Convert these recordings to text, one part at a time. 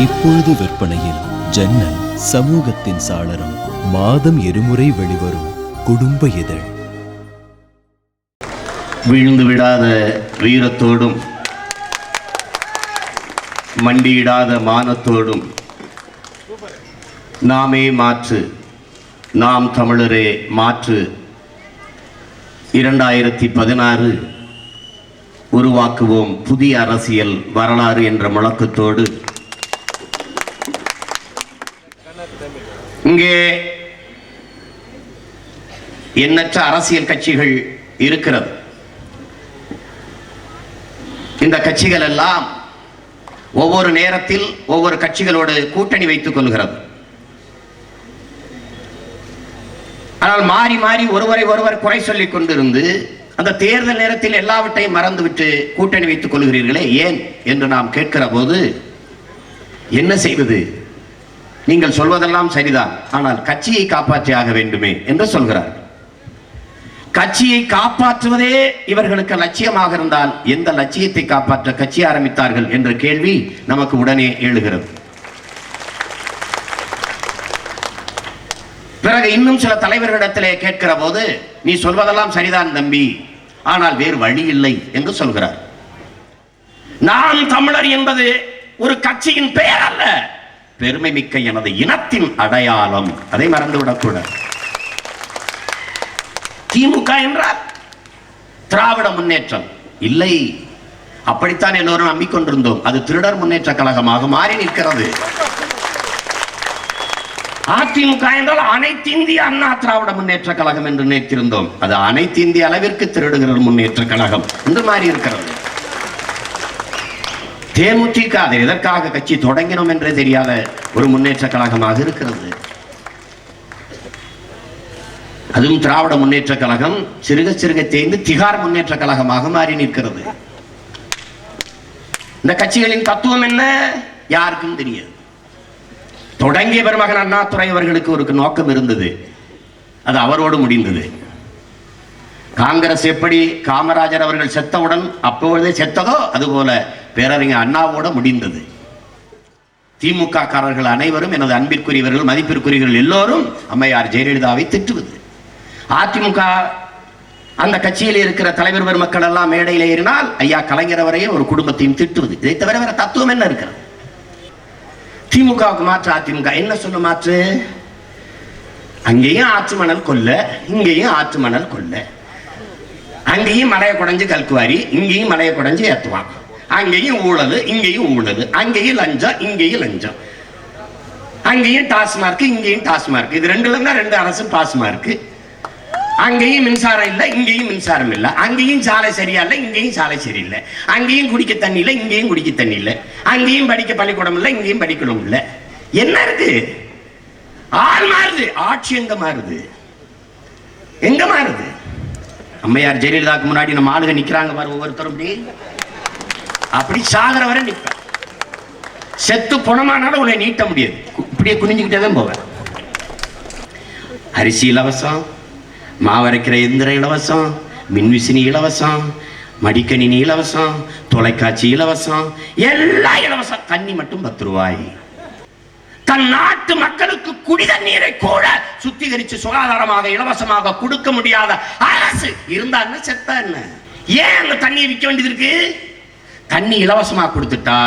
இப்பொழுது விற்பனையில் ஜன்னல் சமூகத்தின் சாளரம் மாதம் இருமுறை வெளிவரும் குடும்ப இதழ். வீழ்ந்து விடாத வீரத்தோடும் மண்டியிடாத மானத்தோடும் நாமே மாற்று நாம் தமிழரே மாற்று. இரண்டாயிரத்தி பதினாறு உருவாக்குவோம் புதிய அரசியல் வரலாறு என்ற முழக்கத்தோடு இங்கே எண்ணற்ற அரசியல் கட்சிகள் இருக்கிறது. இந்த கட்சிகள் எல்லாம் ஒவ்வொரு நேரத்தில் ஒவ்வொரு கட்சிகளோடு கூட்டணி வைத்துக் கொள்கிறது. ஆனால் மாறி மாறி ஒருவரை ஒருவர் குறை சொல்லிக் கொண்டிருந்து அந்த தேர்தல் நேரத்தில் எல்லாவற்றையும் மறந்துவிட்டு கூட்டணி வைத்துக் கொள்கிறீர்களே ஏன் என்று நாம் கேட்கிற போது என்ன செய்வது? நீங்கள் சொல்வதெல்லாம் சரிதான். ஆனால் கட்சியை காப்பாற்றி ஆக வேண்டுமே என்று சொல்கிறார். கட்சியை காப்பாற்றுவதே இவர்களுக்கு லட்சியமாக இருந்தால் எந்த லட்சியத்தை காப்பாற்ற கட்சி ஆரம்பித்தார்கள் என்ற கேள்வி நமக்கு உடனே எழுகிறது. பிறகு இன்னும் சில தலைவர்களிடத்திலே கேட்கிற போது நீ சொல்வதெல்லாம் சரிதான் தம்பி. ஆனால் வேறு வழி இல்லை என்று சொல்கிறார். நாம் தமிழர் என்பது ஒரு கட்சியின் பெயர் அல்ல பெருமை மிக்க எனது இனத்தின் அடையாளம். அதை மறந்துவிடக்கூடாது. திமுக என்றால் திராவிட முன்னேற்றம். இல்லை. அப்படித்தான் எல்லோரும் நம்பிக்கொண்டிருந்தோம். அது திருடர் முன்னேற்ற கழகமாக மாறி நிற்கிறது. அதிமுக என்றால் அனைத்து இந்திய அண்ணா திராவிட முன்னேற்ற கழகம் என்று நினைத்திருந்தோம். அது அனைத்து இந்திய அளவிற்கு திருடுகிற முன்னேற்ற கழகம் என்று மாறி இருக்கிறது. தேமுதிக அதை எதற்காக கட்சி தொடங்கினோம் என்றே தெரியாத ஒரு முன்னேற்ற கழகமாக இருக்கிறது. அதுவும் திராவிட முன்னேற்ற கழகம் சிறுக சிறுக தேய்ந்து திகார் முன்னேற்ற கழகமாக மாறி நிற்கிறது. இந்த கட்சிகளின் தத்துவம் என்ன? யாருக்கும் தெரியாது. தொடங்கிய பெருமகன் அண்ணாதுரை அவர்களுக்கு ஒரு நோக்கம் இருந்தது. அது அவரோடு முடிந்தது. காங்கிரஸ் எப்படி காமராஜர் அவர்கள் செத்தவுடன் அப்பொழுதே செத்ததோ அதுபோல பேரறிஞர் அண்ணாவோட முடிந்தது. திமுக காரர்கள் அனைவரும் எனது அன்பிற்குரியவர்கள் மதிப்பிற்குரியவர்கள் எல்லோரும் அம்மையார் ஜெயலலிதாவை திட்டுவது. அதிமுக அந்த கட்சியில் இருக்கிற தலைவர் பெருமக்கள் எல்லாம் மேடையில் ஏறினால் ஐயா கலைஞர் அவரையும் ஒரு குடும்பத்தையும் திட்டுவது. இதை தவிர வேற தத்துவம் என்ன இருக்கிறது? திமுகவுக்கு மாற்று அதிமுக. என்ன சொல்ல மாற்று? அங்கேயும் ஆற்று மணல் கொல்ல இங்கேயும் ஆற்று மணல் கொல்ல. அங்கேயும் மலையை குடைஞ்சு கல்குவாரி இங்கேயும் மலையை குடைஞ்சு ஏற்றுவான் அங்கேயும் ஊழல் இங்கேயும் ஊழல். அங்கேயும் லஞ்சம் இங்கேயும் லஞ்சம். அங்கேயும் டாஸ்மார்க் இங்கேயும் டாஸ்மார்க். இது ரெண்டுல தான் ரெண்டு அரசு பாஸ்மார்க் அங்கேயும் மின்சாரம் இல்லை இங்கேயும் மின்சாரம் இல்லை. அங்கேயும் சாலை சரியா இல்லை இங்கேயும் சாலை சரியில்லை. அங்கேயும் குடிக்க தண்ணி இல்லை இங்கேயும் குடிக்க தண்ணி இல்லை. அங்கேயும் படிக்க பள்ளிக்கூடம் இல்லை இங்கேயும் படிக்கணும் இல்லை. என்ன இருக்கு? ஆள் மாறுது ஆட்சி எங்க மாறுது? எங்க மாறுது? அம்மையார் ஜெயலலிதாக்கு முன்னாடி நம்ம ஆளுங்க நிக்கிறாங்க பாரு ஒவ்வொருத்தரும் அப்படி அப்படி சாகர வரை நிற்பேன். செத்து புணமானாலும் உன்னை நீட்ட முடியாது. இப்படியே குனிஞ்சுக்கிட்டே தான் போவேன். அரிசி இலவசம் மாவரைக்கிற எந்திரம் இலவசம் மின்விசினி இலவசம் மடிக்கணினி இலவசம் தொலைக்காட்சி இலவசம் எல்லா இலவசம். தண்ணி மட்டும் பத்து ரூபாய். தன் நாட்டு மக்களுக்கு குடி தண்ணீரை கூட சுத்திகரித்து சுகாதாரமாக இலவசமாக கொடுக்க முடியாத அரசு. இருந்தா என்ன செத்தா என்ன? ஏன் அந்த தண்ணியை விற்க வேண்டியது இருக்கு? தண்ணி இலவசமா கொடுத்துட்டா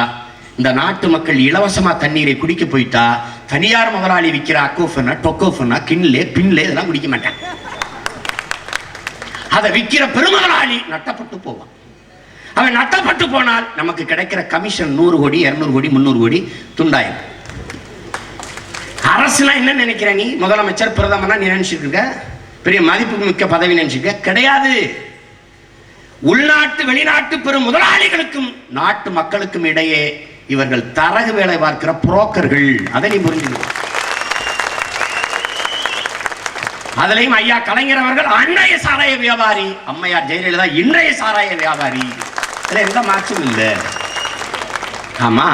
இந்த நாட்டு மக்கள் இலவசமா தண்ணீரை குடிக்க போயிட்டா தனியார் முதலாளி விற்கிற அக்கோஃபனா டொக்கோஃபனா கிண்லே பின்லே இதெல்லாம் குடிக்க மாட்டாங்க அதை விற்கிற பெருமகளாளி நட்டப்பட்டு போவான். அவன் நட்டப்பட்டு போனால் நமக்கு கிடைக்கிற கமிஷன் நூறு கோடி இருநூறு கோடி முந்நூறு கோடி துண்டாயிரம் அரசுனா என்ன நினைக்கிற நீ? முதலமைச்சர் பிரதமர்னா நீ நினைச்சிட்டு இருக்க? பெரிய மதிப்பு மிக்க பதவி நினைச்சிருக்க கிடையாது. உள்நாட்டு வெளிநாட்டு பெரும் முதலாளிகளுக்கும் நாட்டு மக்களுக்கும் இடையே இவர்கள் தரகு வேலை பார்க்கிற புரோக்கர்கள். அதை நீ புரிஞ்சுக்கணும் அதுலயும் ஐயா கலைஞர் அவர்கள் அன்றைய சாராய வியாபாரி அம்மையார் ஜெயலலிதா இன்றைய சாராய வியாபாரி. இதுல எந்த மாற்றம் இல்லை. ஆமா.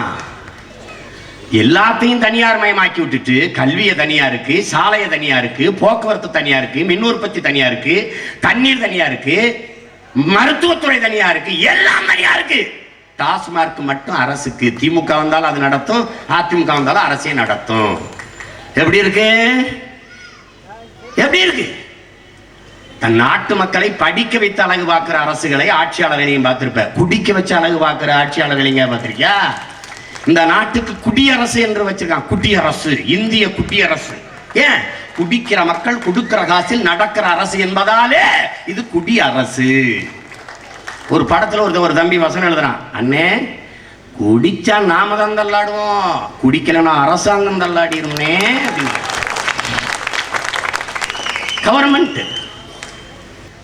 எல்லாத்தையும் தனியார் மயமாக்கி விட்டுட்டு கல்வியை தனியா இருக்கு சாலையை தனியா இருக்கு போக்குவரத்து தனியா இருக்கு மின் உற்பத்தி தனியா இருக்கு தண்ணீர் தனியா இருக்கு மருத்துவத்துறை தனியா இருக்கு எல்லாம் தனியா இருக்கு. டாஸ்மார்க் மட்டும் அரசுக்கு. திமுக வந்தாலும் அது நடத்தும் அதிமுக வந்தாலும் அரசே நடத்தும். எப்படி இருக்கு? எப்படி இருக்கு? தன் நாட்டு மக்களை படிக்க வைத்து அழகு பார்க்கிற அரசுகளை ஆட்சியாளர்களையும் பார்த்திருப்ப குடிக்க வச்ச அழகு பார்க்கிற ஆட்சியாளர்களைங்க பார்த்திருக்கியா? இந்த நாட்டுக்கு குடியரசு என்று வச்சிருக்கான். குடியரசு இந்திய குட்டியரசு ஏன்? குடிக்கிற மக்கள் கொடுக்கிற காசில் நடக்கிற அரசு என்பதாலே இது குடியரசு ஒரு படத்துல ஒருத்த ஒரு தம்பி வசனம் எழுதுறான். அண்ணே குடிச்சா நாம தான் தள்ளாடுவோம். குடிக்கலன்னா அரசாங்கம் தள்ளாடிருமே கவர்மெண்ட்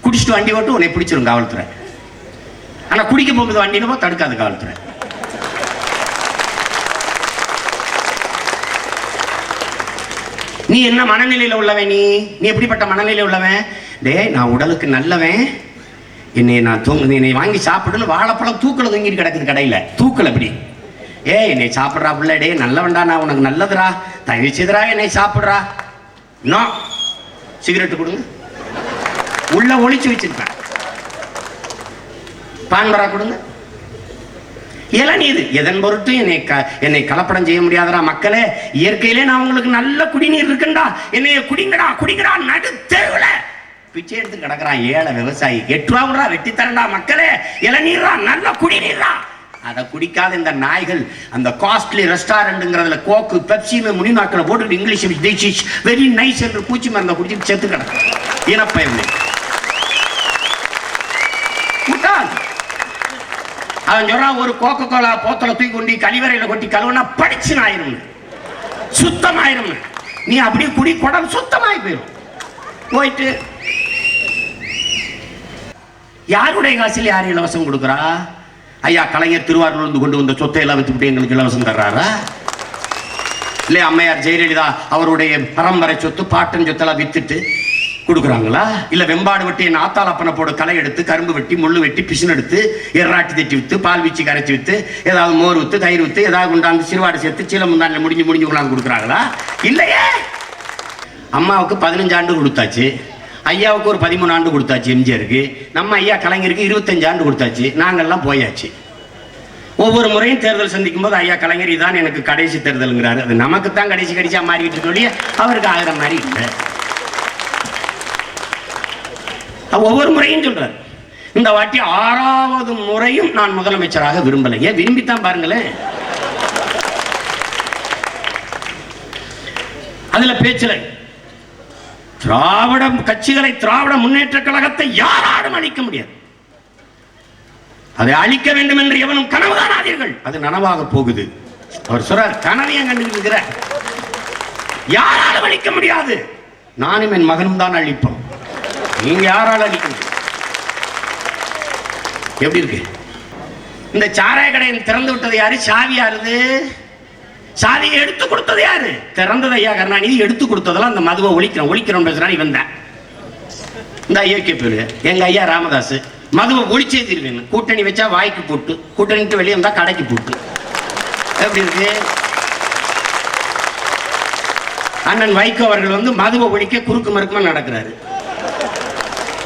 குடிச்சிட்டு வண்டி ஓட்டு உன்னை பிடிச்சிரும் காவல்துறை. ஆனா குடிக்க போகுது வண்டினப்போ தடுக்காது காவல்துறை. நீ என்ன மனநிலையில் உள்ளவன் நீ? நீ எப்படிப்பட்ட மனநிலையில் உள்ளவன்? டேய் நான் உடலுக்கு நல்லவன். என்னை நான் தூங்கு என்னை வாங்கி சாப்பிடுன்னு வாழைப்பழம் தூக்கல தூங்கிட்டு கிடக்குது கடையில். தூக்கல இப்படி. ஏய் என்னை சாப்பிட்றா பிள்ளை டேய் நல்லவன்டா நான் உனக்கு நல்லதுடா. தயவு என்னை சாப்பிட்றா. நோ. சிகரெட்டு கொடுங்க. உள்ள ஒழிச்சு வச்சிருப்பேன். பான்பரா கொடுங்க. இளநீர் எதன் பொருட்டு? என்னை க என்னை கலப்படம் செய்ய முடியாதடா மக்களே. இயற்கையிலே நான் உங்களுக்கு நல்ல குடிநீர் இருக்குண்டா. என்னைய குடிங்கடா குடிங்கடா நடு தெருவில். பிச்சை எடுத்து கிடக்குறான் ஏழை விவசாயி. எட்டு ரூபா வெட்டி தரண்டா மக்களே. இளநீரா நல்ல குடிநீரா அதை குடிக்காத இந்த நாய்கள் அந்த காஸ்ட்லி ரெஸ்டாரண்ட்ங்கிறதுல கோக்கு பெப்சின்னு முனிநாக்கில் போட்டு இங்கிலீஷ் வெரி நைஸ் என்று பூச்சி மருந்தை குடிச்சு செத்து கிடக்கு. இனப்பயமே அவன் சொல்றான் ஒரு கோக்க கோலா போத்தல தூக்கி கொண்டு கழிவறையில கொட்டி கழுவுனா படிச்சு ஆயிரும் சுத்தமாயிரும். நீ அப்படியே குடி குடம் சுத்தமாயி போயிடும் போயிட்டு யாருடைய காசில் யார் இலவசம் கொடுக்குறா? ஐயா கலைஞர் திருவாரூர் இருந்து கொண்டு வந்த சொத்தை எல்லாம் வித்துவிட்டு எங்களுக்கு இலவசம் தர்றாரா? இல்லை அம்மையார் ஜெயலலிதா அவருடைய பரம்பரை சொத்து பாட்டன் சொத்தெல்லாம் வித்துட்டு கொடுக்குறாங்களா? இல்ல வெம்பாடு வெட்டி என் அப்பனை போட களை எடுத்து கரும்பு வெட்டி முள்ளு வெட்டி பிசின் எடுத்து எர்ராட்டி தட்டி வித்து பால் வீச்சு கரைச்சி வித்து ஏதாவது மோர் வித்து தயிர் வித்து ஏதாவது கொண்டாந்து சிறுவாடு சேர்த்து சீலமுந்தாண்டில் முடிஞ்சு முடிஞ்சு கொண்டாந்து கொடுக்குறாங்களா? இல்லையே! அம்மாவுக்கு பதினஞ்சு ஆண்டு கொடுத்தாச்சு. ஐயாவுக்கு ஒரு பதிமூணு ஆண்டு கொடுத்தாச்சு எம்ஜிஆருக்கு. நம்ம ஐயா கலைஞருக்கு இருபத்தஞ்சு ஆண்டு கொடுத்தாச்சு. நாங்கெல்லாம் போயாச்சு. ஒவ்வொரு முறையும் தேர்தல் சந்திக்கும் போது ஐயா கலைஞர் இதான் எனக்கு கடைசி தேர்தலுங்கிறாரு. அது நமக்கு தான் கடைசி கடைசியாக மாறிக்கிட்டு சொல்லி அவருக்கு ஆகிற மாதிரி இல்லை. ஒவ்வொரு முறையும் சொல்றாரு. இந்த வாட்டி ஆறாவது முறையும் நான் முதலமைச்சராக விரும்பலை. ஏன் விரும்பித்தான் பாருங்களேன். அதுல பேச்சுல. திராவிட கட்சிகளை திராவிட முன்னேற்ற கழகத்தை யாராலும் அழிக்க முடியாது. அதை அழிக்க வேண்டும் என்று எவனும் கனவு காணாதீர்கள். அது நனவாக போகுது. அவர் சொல்றார் கனவையும் கண்டுகிற யாராலும் அழிக்க முடியாது. நானும் என் மகனும் தான் அழிப்போம். நீங்க யாரால அடிக்கணும் எப்படி இருக்கு? இந்த சாராய கடையை திறந்து விட்டது யாரு? சாவி யாருது சாவியை எடுத்து கொடுத்தது யாரு? திறந்தது ஐயா கருணாநிதி எடுத்து கொடுத்ததெல்லாம் அந்த மதுவை ஒழிக்கிறோம் ஒழிக்கிறோம் பேசுறான் இவன் தான். இந்த ஐயோக்கிய பேரு எங்க ஐயா ராமதாஸ் மதுவை ஒழிச்சே தீர்வேன் கூட்டணி வச்சா வாய்க்கு போட்டு கூட்டணிட்டு வெளியே வந்தா கடைக்கு போட்டு. எப்படி இருக்கு? அண்ணன் வைகோ அவர்கள் வந்து மதுவை ஒழிக்க குறுக்கு மறுக்குமா நடக்கிறாரு.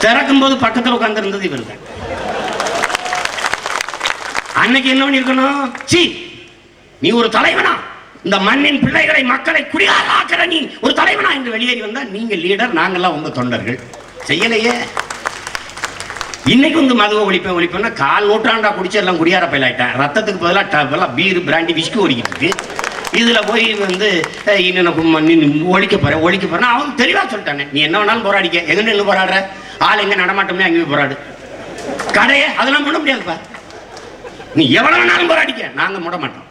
திறக்கும் போது பக்கத்தில் உட்கார்ந்து இருந்தது இவர் தான் அன்னைக்கு என்ன பண்ணிருக்கணும்? சி நீ ஒரு தலைவனா? இந்த மண்ணின் பிள்ளைகளை மக்களை குடியாராக்கிற நீ ஒரு தலைவனா? என்று வெளியேறி வந்தா நீங்க லீடர் நாங்கெல்லாம் உங்க தொண்டர்கள். செய்யலையே. இன்னைக்கு வந்து மதுவை ஒழிப்பேன் ஒழிப்பேன்னா கால் நூற்றாண்டா குடிச்சு எல்லாம் குடியார பயிலாயிட்டேன் ரத்தத்துக்கு பதிலாக பீர் பிராண்டி விஸ்கி ஓடிக்கிட்டு இருக்கு. இதுல போய் வந்து இன்னும் ஒழிக்க போறேன் ஒழிக்க போறேன். அவன் தெளிவா சொல்லிட்டானே. நீ என்ன வேணாலும் போராடிக்க. எங்க நின்று போராடுற? ஆள் எங்க நடமாட்டோம்னே அங்கே போராடு கடையே அதெல்லாம் பண்ண முடியாதுப்பா. நீ எவ்வளவு வேணாலும் போராடிக்க. நாங்க மூட மாட்டோம்.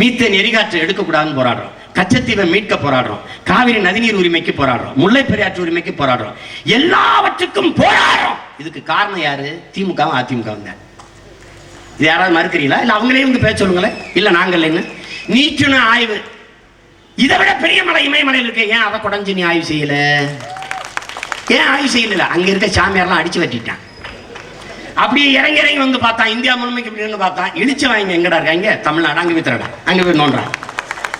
மீத்தேன் எரிகாற்று எடுக்கக்கூடாதுன்னு போராடுறோம். கச்சத்தீவை மீட்க போராடுறோம். காவிரி நதிநீர் உரிமைக்கு போராடுறோம். முல்லை பெரியாற்று உரிமைக்கு போராடுறோம். எல்லாவற்றுக்கும் போராடுறோம். இதுக்கு காரணம் யாரு? திமுக அதிமுக தான். இது யாராவது மறுக்கிறீங்களா? இல்ல அவங்களே வந்து பேச சொல்லுங்களேன். இல்ல நாங்கள் இல்லைன்னு நீச்சுன ஆய்வு. இதை விட பெரிய மலை இமயமலையில் இருக்கு ஏன் அதை குடஞ்சு நீ ஆய்வு செய்யல? ஏன் ஆய்வு செய்யல அங்க இருக்க சாமியார்லாம் அடிச்சு வட்டிட்டான் அப்படியே இறங்கி இறங்கி வந்து பார்த்தான் இந்தியா முழுமைக்கு இப்படி பார்த்தான் இழிச்சு வாங்க எங்கடா இருக்காங்க தமிழ்நாடு. அங்க வித்துறடா அங்க போய் நோண்டான்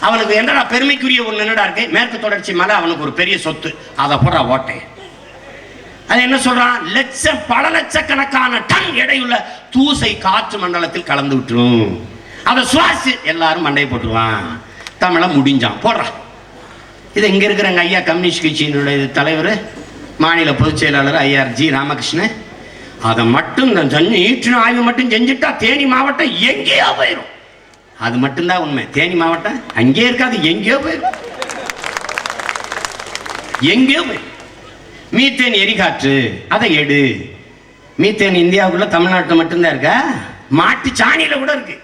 அவனுக்கு என்னடா பெருமைக்குரிய ஒன்று என்னடா இருக்கு? மேற்கு தொடர்ச்சி மலை அவனுக்கு ஒரு பெரிய சொத்து. அதை போடுறா ஓட்டை. அது என்ன சொல்றான் லட்சம் பல லட்சக்கணக்கான டன் எடையுள்ள தூசை காற்று மண்டலத்தில் கலந்து விட்டுரும். அதை சுவாசி எல்லாரும் மண்டையை போட்டுருவான். தமிழை முடிஞ்சான். போடுறான் இது இங்க இருக்கிறங்க ஐயா கம்யூனிஸ்ட் கட்சியினுடைய தலைவர் மாநில பொதுச் செயலாளர் ஐஆர் ஜி ராமகிருஷ்ணன். அதை மட்டும் இந்த செஞ்சு ஈற்றின ஆய்வு மட்டும் செஞ்சுட்டா தேனி மாவட்டம் எங்கேயோ போயிடும் அது மட்டும்தான் உண்மை. தேனி மாவட்டம் அங்கேயே இருக்காது எங்கேயோ போயிடும் எங்கேயோ போயிடும் மீத்தேன் எரிகாற்று அதை எடு. மீத்தேன் இந்தியாவுக்குள்ள தமிழ்நாட்டில் மட்டும்தான் இருக்கா? மாட்டு சாணியில கூட இருக்கு.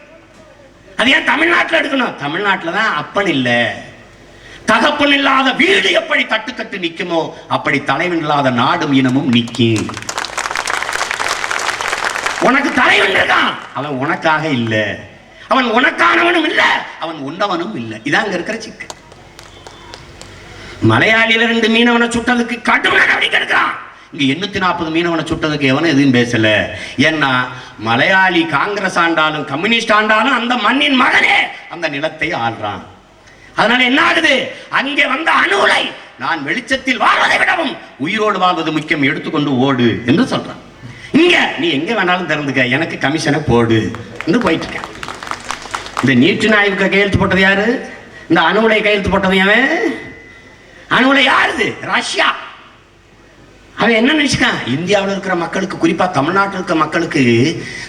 அது ஏன் தமிழ்நாட்டில் எடுக்கணும்? தமிழ்நாட்டில் தான் அப்பன் இல்லை. தகப்பன் இல்லாத வீடு எப்படி தட்டுக்கட்டு நிற்குமோ அப்படி தலைவன் இல்லாத நாடும் இனமும் நிற்கும் உனக்கு தலைவன் இருக்கான். அவன் உனக்காக இல்லை. அவன் உனக்கானவனும் இல்லை. அவன் உண்டவனும் இல்லை. இதான் அங்க இருக்கிற சிக்கல். மலையாளியில ரெண்டு மீனவனை சுட்டதுக்கு கடுமையான நடவடிக்கை எடுக்கிறான். இங்க எண்ணூத்தி நாற்பது மீனவனை சுட்டதுக்கு எவனும் எதுவும் பேசல. ஏன்னா மலையாளி காங்கிரஸ் ஆண்டாலும் கம்யூனிஸ்ட் ஆண்டாலும் அந்த மண்ணின் மகனே அந்த நிலத்தை ஆள்றான். அதனால என்ன ஆகுது? அங்கே வந்த அணுலை நான் வெளிச்சத்தில் வாழ்வதை விடவும் உயிரோடு வாழ்வது முக்கியம் எடுத்துக்கொண்டு ஓடு என்று சொல்றான். இங்க நீ எங்க வேணாலும் திறந்துக்க எனக்கு கமிஷனை போடு என்று போயிட்டு இருக்க இந்த நீட்டு நாய்வுக்கு கையெழுத்து போட்டது யாரு? இந்த அணுலை கையெழுத்து போட்டது அவன் அணுலை யாருது? ரஷ்யா. அவன் என்ன நினைச்சுக்கான்? இந்தியாவில் இருக்கிற மக்களுக்கு குறிப்பாக தமிழ்நாட்டில் இருக்கிற மக்களுக்கு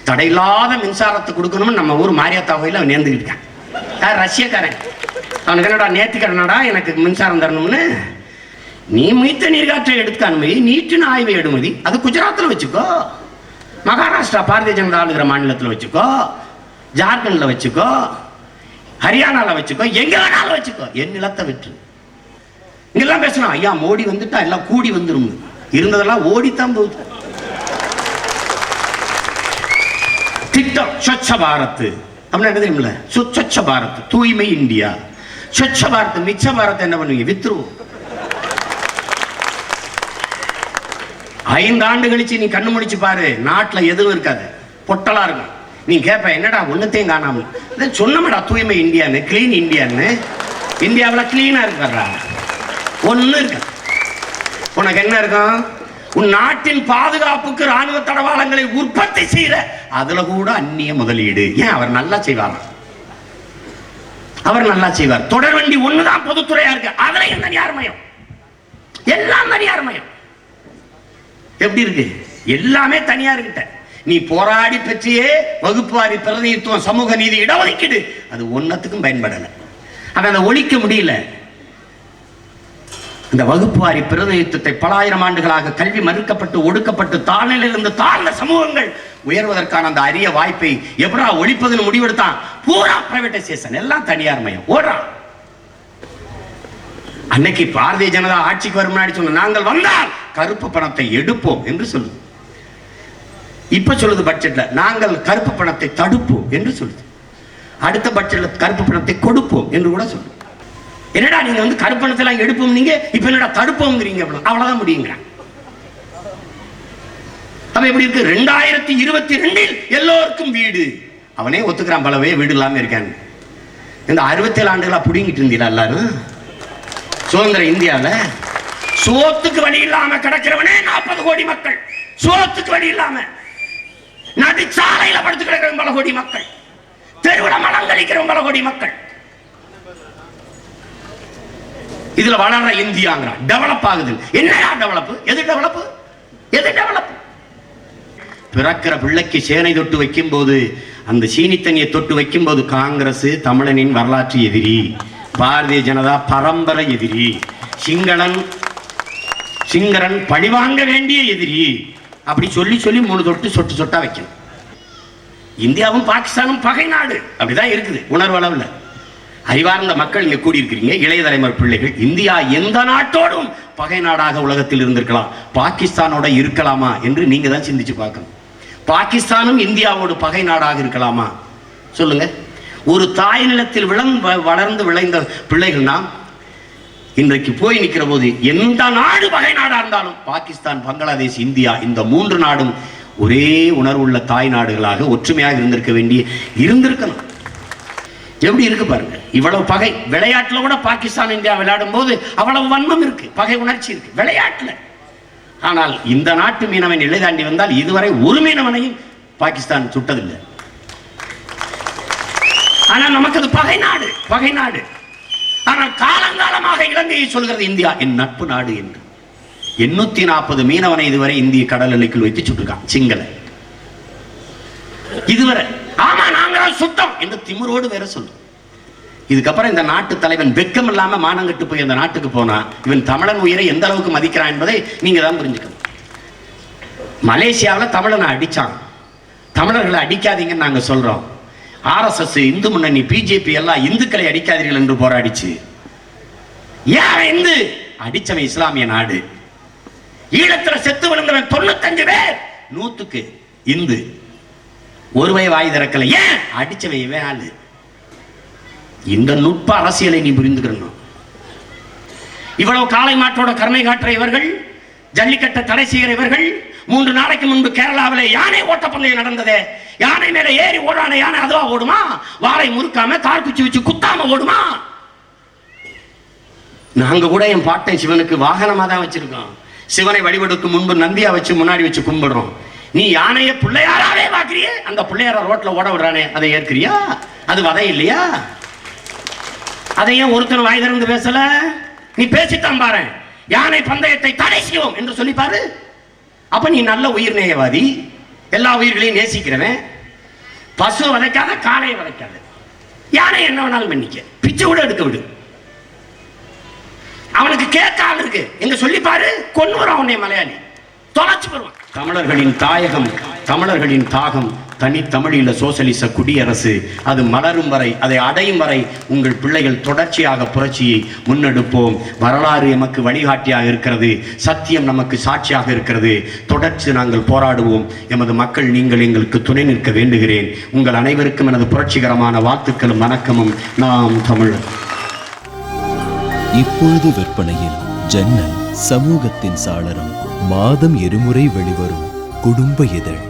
தடையில்லாத மின்சாரத்தை கொடுக்கணும்னு நம்ம ஊர் மாரியாத்தா கோயில் அவன் நேர்ந்துக்கிட்டு இருக்கான். யார்? ரஷ்யக்காரன். அவனுக்கு என்னடா நேர்த்திக்கடனடா? எனக்கு மின்சாரம் தரணும்னு? நீ மீத்த நீர்காற்றை எடுக்க அனுமதி நீட்டின் ஆய்வை எடுமதி அது குஜராத்தில் வச்சுக்கோ. மகாராஷ்டிரா பாரதிய ஜனதா ஆளுகிற மாநிலத்தில் வச்சுக்கோ. ஜார்க்கண்ட்ல வச்சுக்கோ. ஹரியானால வச்சுக்கோ. எங்க வேணாலும் வச்சுக்கோ. என் நிலத்தை விட்டு இங்கெல்லாம் பேசணும் ஐயா மோடி வந்துட்டா எல்லாம் கூடி வந்துரும். இருந்ததெல்லாம் ஓடித்தான் போகுது. திட்டம் ஸ்வச்ச பாரத். அப்படின்னா என்ன தெரியுமில்ல? சு- பாரத். தூய்மை இந்தியா. ஸ்வச்ச பாரத் மிச்ச பாரத் என்ன பண்ணுவீங்க? வித்துருவோம். ஐந்து ஆண்டு கழிச்சு நீ கண்ணு முடிச்சு பாரு நாட்டில் எதுவும் இருக்காது. பொட்டலா இருக்கும். நீ கேட்ப என்னடா ஒண்ணுத்தையும் காணாம. இதை சொன்னமடா தூய்மை இந்தியான்னு கிளீன் இந்தியான்னு. இந்தியாவில் கிளீனா இருக்கிறா ஒண்ணு இருக்க உனக்கு என்ன இருக்கும்? உன் நாட்டின் பாதுகாப்புக்கு ராணுவ தடவாளங்களை உற்பத்தி செய்யற அதுல கூட அந்நிய முதலீடு. ஏன்? அவர் நல்லா செய்வாராம். அவர் நல்லா செய்வார். தொடர் வண்டி ஒண்ணுதான் பொதுத்துறையா இருக்கு. அதுல தனியார் மயம்? எல்லாம் தனியார் மயம். எப்படி இருக்கு? எல்லாமே தனியார் கிட்ட நீ போராடி பெற்றியே வகுப்புவாரி பிரதிநிதித்துவம் சமூக நீதி இடஒதுக்கீடு. அது ஒன்னத்துக்கும் பயன்படல. அவன் அதை ஒழிக்க முடியல. இந்த வகுப்புவாரி பிரதிநிதித்துவத்தை பல ஆயிரம் ஆண்டுகளாக கல்வி மறுக்கப்பட்டு ஒடுக்கப்பட்டு தாழ்நிலையிலிருந்து தாழ்ந்த சமூகங்கள் உயர்வதற்கான அந்த அரிய வாய்ப்பை எப்படா ஒழிப்பதுன்னு முடிவெடுத்தான். பூரா பிரைவேட்டைசேஷன் எல்லாம் தனியார் மையம். ஓடுறான் அன்னைக்கு பாரதிய ஜனதா ஆட்சிக்கு வரும் முன்னாடி சொன்ன நாங்கள் வந்தால் கருப்பு பணத்தை எடுப்போம் என்று சொல்லுது. இப்ப சொல்லுது பட்ஜெட்ல நாங்கள் கருப்பு பணத்தை தடுப்போம் என்று சொல்லுது. அடுத்த பட்ஜெட்ல கருப்பு பணத்தை கொடுப்போம் என்று கூட சொல்லுது. என்னடா நீங்க வந்து கருப்பு பணத்தை எல்லாம் எடுப்போம் நீங்க? இப்ப என்னடா தடுப்போங்கிறீங்க அவ்வளவுதான் முடியுங்கிறாங்க. அப்ப எப்படி இருக்கு? ரெண்டாயிரத்தி இருபத்தி ரெண்டில் எல்லோருக்கும் வீடு. அவனே ஒத்துக்கிறான் பலவே வீடு இல்லாம இருக்கான். இந்த அறுபத்தேழு ஆண்டுகளா புடிங்கிட்டு இருந்தீங்களா எல்லாரும்? சுதந்திர இந்தியால சோத்துக்கு வழி இல்லாம கிடக்கிறவனே நாற்பது கோடி மக்கள். சோத்துக்கு வழி இல்லாம. நதி சாலையில படுத்து கிடக்கிற பல கோடி மக்கள். தெருவிட மலங்கழிக்கிற பல கோடி மக்கள். இதுல வளர்ற இந்தியாங்கிறான். டெவலப் ஆகுது. என்னடா டெவலப் எது டெவலப் எது பிறக்கிற பிள்ளைக்கு சேனை தொட்டு வைக்கும் போது அந்த சீனி தொட்டு வைக்கும் போது காங்கிரஸ் தமிழனின் வரலாற்று எதிரி பாரதிய ஜனதா பரம்பரை எதிரி சிங்களன் சிங்கரன் பழிவாங்க வேண்டிய எதிரி அப்படி சொல்லி சொல்லி மூணு தொட்டு சொட்டு சொட்டா வைக்கணும். இந்தியாவும் பாகிஸ்தானும் பகை நாடு. அப்படிதான் இருக்குது உணர்வு அறிவார்ந்த மக்கள் இங்கே கூடியிருக்கிறீங்க இளைய தலைமுறை பிள்ளைகள் இந்தியா எந்த நாட்டோடும் பகை நாடாக உலகத்தில் இருந்திருக்கலாம் பாகிஸ்தானோட இருக்கலாமா என்று நீங்க தான் சிந்திச்சு பார்க்கணும். பாகிஸ்தானும் இந்தியாவோடு பகை நாடாக இருக்கலாமா? சொல்லுங்க. ஒரு தாய் நிலத்தில் விளந்து வளர்ந்து விளைந்த பிள்ளைகள் நாம் இன்றைக்கு போய் நிற்கிற போது எந்த நாடு பகை நாடா இருந்தாலும் பாகிஸ்தான் பங்களாதேஷ் இந்தியா இந்த மூன்று நாடும் ஒரே உணர்வுள்ள தாய் நாடுகளாக ஒற்றுமையாக இருந்திருக்க வேண்டிய இருந்திருக்கணும். எப்படி இருக்கு பாருங்க. இவ்வளவு பகை. விளையாட்டுல கூட பாகிஸ்தான் இந்தியா விளையாடும் போது அவ்வளவு வன்மம் இருக்கு. பகை உணர்ச்சி இருக்கு. விளையாட்டுல. ஆனால் இந்த நாட்டு மீனவன் எல்லை தாண்டி வந்தால் இதுவரை ஒரு மீனவனையும் பாகிஸ்தான் சுட்டதில்லை. ஆனால் நமக்கு அது பகை நாடு பகை நாடு. ஆனால் காலங்காலமாக இலங்கையை சொல்கிறது இந்தியா. என் நட்பு நாடு என்று. எண்ணூத்தி நாற்பது மீனவனை இதுவரை இந்திய கடல் எல்லைக்குள் வைத்து சுட்டுருக்கான் சிங்கள இதுவரை ஆமா நாங்களாம் சுத்தம் என்று திமுறோடு வேற சொல்லும் இதுக்கப்புறம் இந்த நாட்டு தலைவன் வெக்கம் இல்லாம மானங்கட்டு போய் அந்த நாட்டுக்கு போனா இவன் தமிழன் உயிரை எந்த அளவுக்கு மதிக்கிறான் என்பதை நீங்க தான் புரிஞ்சுக்கணும். மலேசியாவில் தமிழனை அடிச்சான். தமிழர்களை அடிக்காதீங்கன்னு நாங்க சொல்றோம். ஆர்எஸ்எஸ் இந்து முன்னணி பிஜேபி எல்லாம் இந்துக்களை அடிக்காதீர்கள் என்று போராடிச்சு. ஏன் இந்து? அடிச்சவன் இஸ்லாமிய நாடு. ஈழத்துல செத்து விழுந்தவன் தொண்ணூத்தஞ்சு பேர். நூத்துக்கு இந்து. ஒருவை வாய் திறக்கல. ஏன்? அடிச்சவன் இவன் ஆளு. இந்த நுட்ப அரசியலை நீ புரிந்துக்கணும் இவ்வளவு காலை மாற்றோட கருணை காட்டுற இவர்கள் ஜல்லிக்கட்டை தடை செய்கிற இவர்கள் மூன்று நாளைக்கு முன்பு கேரளாவிலே யானை ஓட்டப்பந்தயம் நடந்ததே? யானை மேல ஏறி ஓடான யானை அதுவா ஓடுமா? வாளை முறுக்காம தார் குச்சி வச்சு குத்தாம ஓடுமா? நாங்க கூட என் பாட்டை சிவனுக்கு வாகனமா தான் வச்சிருக்கோம். சிவனை வழிபடுக்கு முன்பு நந்தியா வச்சு முன்னாடி வச்சு கும்பிடுறோம். நீ யானையை பிள்ளையாராவே பாக்குறியே அந்த பிள்ளையார ரோட்ல ஓட விடுறானே அதை ஏற்கிறியா? அது வதை இல்லையா? அதை ஏன் ஒருத்தர் வாய் திறந்து பேசல. நீ பேசித்தான் பாரு யானை பந்தயத்தை தடை செய்வோம் என்று சொல்லி பாரு. அப்ப நீ நல்ல உயிர் நேயவாதி. எல்லா உயிர்களையும் நேசிக்கிறவன். பசு வதைக்காத காளையை வதைக்காத. யானை என்ன வேணாலும் பண்ணிக்க. பிச்சை கூட எடுக்க விடு. அவனுக்கு கேட்க ஆள் இருக்கு. எங்க சொல்லி பாரு கொண்டு வரும் உன்னை மலையாளி. தொலைச்சு வருவான் தமிழர்களின் தாயகம் தமிழர்களின் தாகம் தனி தமிழீழ சோசலிச குடியரசு. அது மலரும் வரை அதை அடையும் வரை உங்கள் பிள்ளைகள் தொடர்ச்சியாக புரட்சியை முன்னெடுப்போம். வரலாறு எமக்கு வழிகாட்டியாக இருக்கிறது. சத்தியம் நமக்கு சாட்சியாக இருக்கிறது. தொடர்ச்சி நாங்கள் போராடுவோம். எமது மக்கள் நீங்கள் எங்களுக்கு துணை நிற்க வேண்டுகிறேன். உங்கள் அனைவருக்கும் எனது புரட்சிகரமான வாழ்த்துக்களும் வணக்கமும். நாம் தமிழர் இப்பொழுது விற்பனையில் ஜன்னல் சமூகத்தின் சாளரம். மாதம் இருமுறை வெளிவரும் குடும்ப இதழ்.